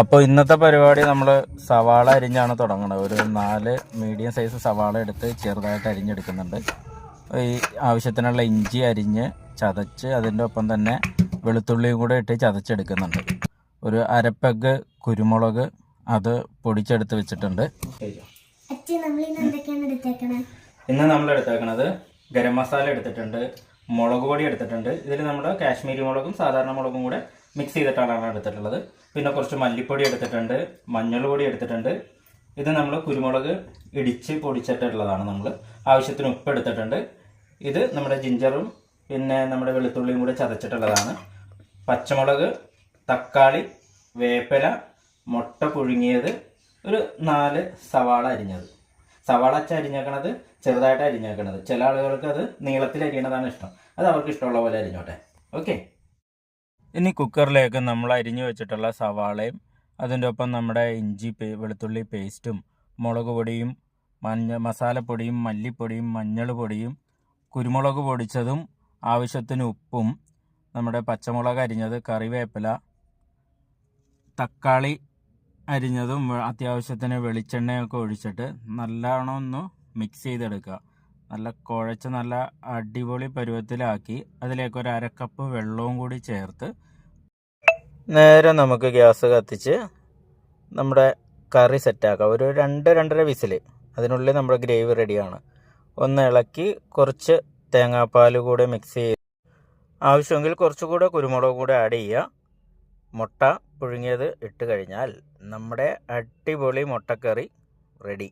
അപ്പോൾ ഇന്നത്തെ പരിപാടി നമ്മൾ സവാള അരിഞ്ഞാണ് തുടങ്ങുന്നത് ഒരു നാല് മീഡിയം സൈസ് സവാള എടുത്ത് ചെറുതായിട്ട് അരിഞ്ഞെടുക്കുന്നുണ്ട്. ഈ ആവശ്യത്തിനുള്ള ഇഞ്ചി അരിഞ്ഞ് ചതച്ച് അതിന്റെ ഒപ്പം തന്നെ വെളുത്തുള്ളിയും കൂടെ ഇട്ട് ചതച്ചെടുക്കുന്നുണ്ട്. ഒരു അരപ്പഗ് കുരുമുളക് അത് പൊടിച്ചെടുത്ത് വെച്ചിട്ടുണ്ട്. ഇന്ന് നമ്മൾ എടുത്തേക്കണത് ഗരം മസാല എടുത്തിട്ടുണ്ട് മുളക് പൊടി എടുത്തിട്ടുണ്ട്. ഇതിൽ നമ്മൾ കാശ്മീരി മുളകും സാധാരണ മുളകും കൂടെ മിക്സ് ചെയ്തിട്ടാണ് എടുത്തിട്ടുള്ളത്. പിന്നെ കുറച്ച് മല്ലിപ്പൊടി എടുത്തിട്ടുണ്ട് മഞ്ഞൾ പൊടി എടുത്തിട്ടുണ്ട്. ഇത് നമ്മൾ കുരുമുളക് ഇടിച്ച് പൊടിച്ചിട്ടുള്ളതാണ് നമ്മൾ. ആവശ്യത്തിന് ഉപ്പ് എടുത്തിട്ടുണ്ട്. ഇത് നമ്മുടെ ജിഞ്ചറും പിന്നെ നമ്മുടെ വെളുത്തുള്ളിയും കൂടെ ചതച്ചിട്ടുള്ളതാണ്. പച്ചമുളക് തക്കാളി വേപ്പില മുട്ട പുഴുങ്ങിയത് ഒരു നാല് സവാള അരിഞ്ഞത്. സവാള അരിഞ്ഞേക്കണത് ചെറുതായിട്ട് അരിഞ്ഞേക്കണത്. ചില ആളുകൾക്ക് അത് നീളത്തിൽ അരിയണതാണ് ഇഷ്ടം. അത് അവർക്ക് ഇഷ്ടമുള്ള പോലെ അരിഞ്ഞോട്ടെ. ഓക്കെ? ഇനി കുക്കറിലേക്ക് നമ്മൾ അരിഞ്ഞു വെച്ചിട്ടുള്ള സവാളയും അതിന്റെ ഒപ്പം നമ്മുടെ ഇഞ്ചി പേ വെളുത്തുള്ളി പേസ്റ്റും മുളക് പൊടിയും മഞ്ഞ മസാലപ്പൊടിയും മല്ലിപ്പൊടിയും മഞ്ഞൾ പൊടിയും കുരുമുളക് പൊടിച്ചതും ആവശ്യത്തിന് ഉപ്പും നമ്മുടെ പച്ചമുളക് അരിഞ്ഞത് കറിവേപ്പില തക്കാളി അരിഞ്ഞതും അത്യാവശ്യത്തിന് വെളിച്ചെണ്ണയൊക്കെ ഒഴിച്ചിട്ട് നല്ലോണം ഒന്ന് മിക്സ് ചെയ്തെടുക്കുക. നല്ല കുഴച്ച് നല്ല അടിപൊളി പരുവത്തിലാക്കി അതിലേക്ക് ഒരു അരക്കപ്പ് വെള്ളവും കൂടി ചേർത്ത് നേരെ നമുക്ക് ഗ്യാസ് കത്തിച്ച് നമ്മുടെ കറി സെറ്റാക്കാം. ഒരു രണ്ട് രണ്ടര വിസിൽ അതിനുള്ളിൽ നമ്മുടെ ഗ്രേവി റെഡിയാണ്. ഒന്ന് ഇളക്കി കുറച്ച് തേങ്ങാപ്പാൽ കൂടെ മിക്സ് ചെയ്ത് ആവശ്യമെങ്കിൽ കുറച്ചുകൂടെ കുരുമുളക് കൂടെ ആഡ് ചെയ്യുക. മുട്ട പുഴുങ്ങിയത് ഇട്ട് കഴിഞ്ഞാൽ നമ്മുടെ അടിപൊളി മുട്ടക്കറി റെഡി